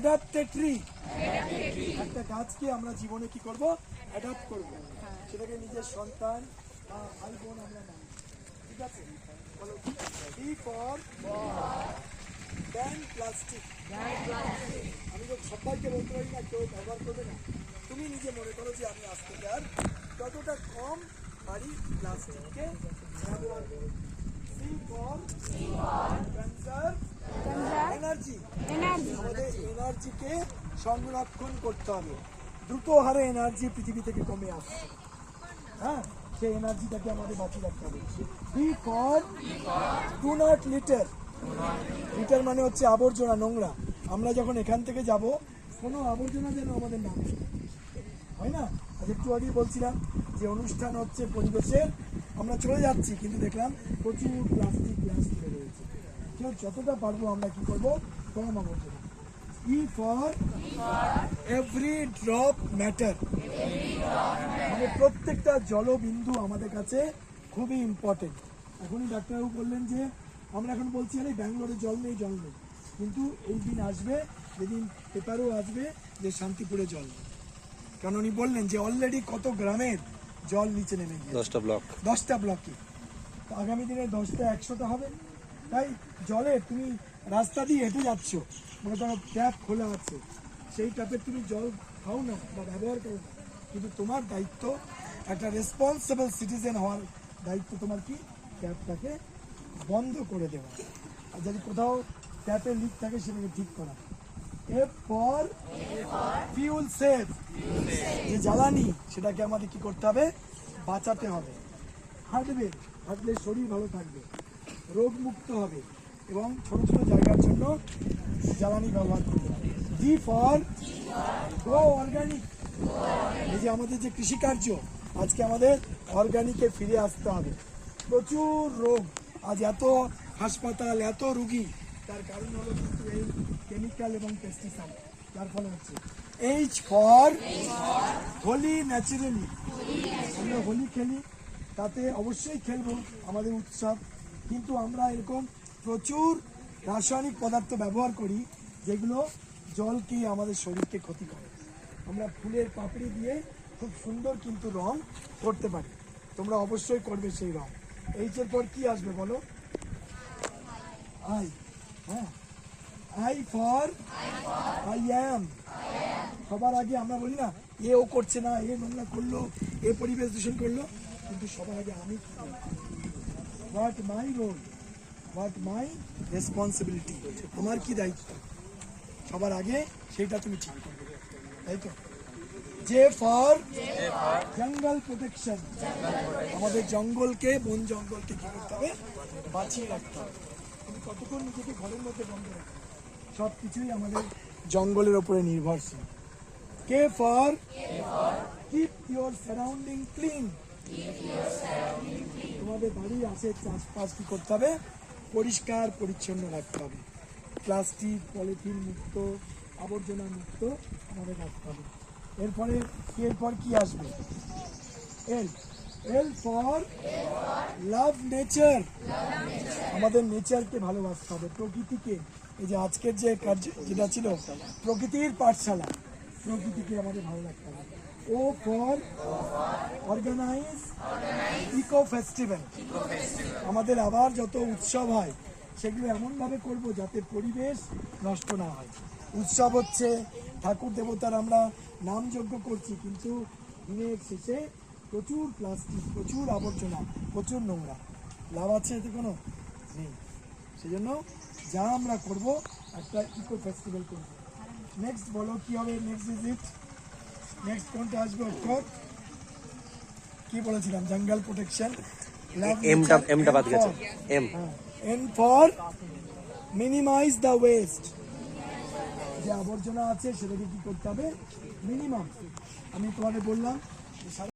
অ্যাডাপ্টেটরি একটা গাছকে আমরা জীবনে কি করব? অ্যাডাপ্ট করব। সেটাকে নিজের সন্তান বা ভাই বোন আমরা মানি। ঠিক আছে? বলো বি ফর ব্যান প্লাস্টিক আমি তো সবাইকে বলতে পারি না কেউ ব্যবহার করবে না। তুমি নিজে মনে করো যে আমি আসতে চার যতটা কম পারি প্লাস্টিককে ব্যবহার করো C for conserve energy energy আমাদের এনার্জিকে সংরক্ষণ করতে হবে। দ্রুত হারে এনার্জি পৃথিবী থেকে কমে আসছে। হ্যাঁ সেই এনার্জিটাকে আমাদের বাঁচিয়ে রাখতে হবে। B for to not litter litter মানে হচ্ছে আবর্জনা, নোংরা। আমরা যখন এখান থেকে যাব, কোনো আবর্জনা যেন আমাদের না। হয় না? আজ একটু আগেই বলছিলাম যে অনুষ্ঠান হচ্ছে পরিবেশের আমরা চলে যাচ্ছি, কিন্তু দেখলাম প্রচুর প্লাস্টিক গ্লাস রয়েছে। যতটা পারব আমরা কি করব? কম আবর্জনা। E for every drop matter মানে প্রত্যেকটা জলবিন্দু আমাদের কাছে খুবই ইম্পর্টেন্ট এখনই ডাক্তারবাবু বললেন যে আমরা এখন বলছি আরে ব্যাঙ্গালোরে জল নেই জল নেই। কিন্তু এই দিন আসবে যেদিন পেপারও আসবে যে শান্তিপুরে জল নেই। কারণ উনি বললেন যে অলরেডি কত গ্রামের জল নিচে নেমে গিয়েছে দশটা ব্লক দশটা ব্লকে তো আগামী দিনে দশটা একশোটা হবে। তাই জলে তুমি রাস্তা দিয়ে হেঁটে যাচ্ছ। মানে করো ট্যাপ খোলা আছে। সেই ট্যাপের তুমি জল খাও না বা ব্যবহার করো না। কিন্তু তোমার দায়িত্ব একটা রেসপন্সিবল সিটিজেন হওয়ার দায়িত্ব তোমার কি? ট্যাপটাকে বন্ধ করে দেওয়া। আর যদি কোথাও ট্যাপে লিক থাকে, সেটাকে ঠিক করা। এরপর ফিউল সেভ যে জ্বালানি, সেটাকে আমাদের কি করতে হবে? বাঁচাতে হবে। হাঁটবে, হাঁটলে শরীর ভালো থাকবে। রোগ মুক্ত হবে এবং ছোট ছোট জায়গার জন্য জ্বালানি ব্যবহার করবে। ডি ফর গো অর্গানিক এই যে আমাদের যে কৃষিকার্য, আজকে আমাদের অর্গানিকে ফিরে আসতে হবে। প্রচুর রোগ, আজ এত হাসপাতাল, এত রুগী, তার কারণ হলো কিন্তু এই কেমিক্যাল এবং পেস্টিসাইড যার ফলে হচ্ছে। H for Holi naturally. আমরা হোলি খেলি, তাতে অবশ্যই খেলব আমাদের উৎসব। কিন্তু আমরা এরকম প্রচুর রাসায়নিক পদার্থ ব্যবহার করি, যেগুলো জলকে আমাদের শরীরকে ক্ষতি করে। আমরা ফুলের পাপড়ি দিয়ে খুব সুন্দর কিন্তু রং করতে পারি। তোমরা অবশ্যই করবে সেই রং। এইচের পর কি আসবে বলো? আই হ্যাঁ। আই ফর আই অ্যাম সবার আগে আমরা বলি না, এ ও করছে না, এ নোংরা করল, এ পরিবেশ দূষণ করল, কিন্তু সবার আগে আমি what my role what my responsibility আমার কি দায়িত্ব? সবার আগে সেটা তুমি ঠিক করবে তাই তো? যে ফর জঙ্গল প্রোটেকশন আমাদের জঙ্গলকে বন জঙ্গলকে কি করতে হবে? বাঁচিয়ে রাখতে হবে। কিন্তু কতক্ষণ নিজেকে ঘরের মধ্যে বন্ধ রাখতে সব কিছুই আমাদের জঙ্গলের ওপরে নির্ভরশীল। K for keep your surrounding clean তোমাদের বাড়ির আছে, চাষবাস কি করতে হবে? পরিষ্কার, পরিচ্ছন্ন রাখতে হবে। প্লাস্টিক, পলিথিন মুক্ত, আবর্জনা মুক্ত আমাদের রাখতে হবে। এরপরে, এরপর কি আসবে? এল এল ফর লাভ নেচার আমাদের নেচারকে ভালোবাসতে হবে। প্রকৃতিকে। এই যে আজকের যে কার্য যেটা ছিল, প্রকৃতির পাঠশালা। প্রকৃতিকে আমাদের ভালো রাখতে হবে। O for organise eco festival আমাদের আবার যত উৎসব হয়, সেগুলো এমনভাবে করব যাতে পরিবেশ নষ্ট না হয়। উৎসব হচ্ছে ঠাকুর দেবতার আমরা নামযজ্ঞ করছি, কিন্তু দিনের শেষে প্রচুর প্লাস্টিক, প্রচুর আবর্জনা, প্রচুর নোংরা। লাভ আছে এতে কোনো? নেই। সেই জন্য যা আমরা করব, একটা ইকো ফেস্টিভ্যাল করব। নেক্সট বলো, কী হবে? নেক্সট ভিজিট নেক্সট কোনটা আসবে অক্ষর কি বলেছিলাম? জঙ্গল প্রোটেকশন এমটা এমটা বাদ গেছে। M N for minimise the waste যে আবর্জনা আছে সেটাকে কি করতে হবে? মিনিমাম আমি তোমাকে বললাম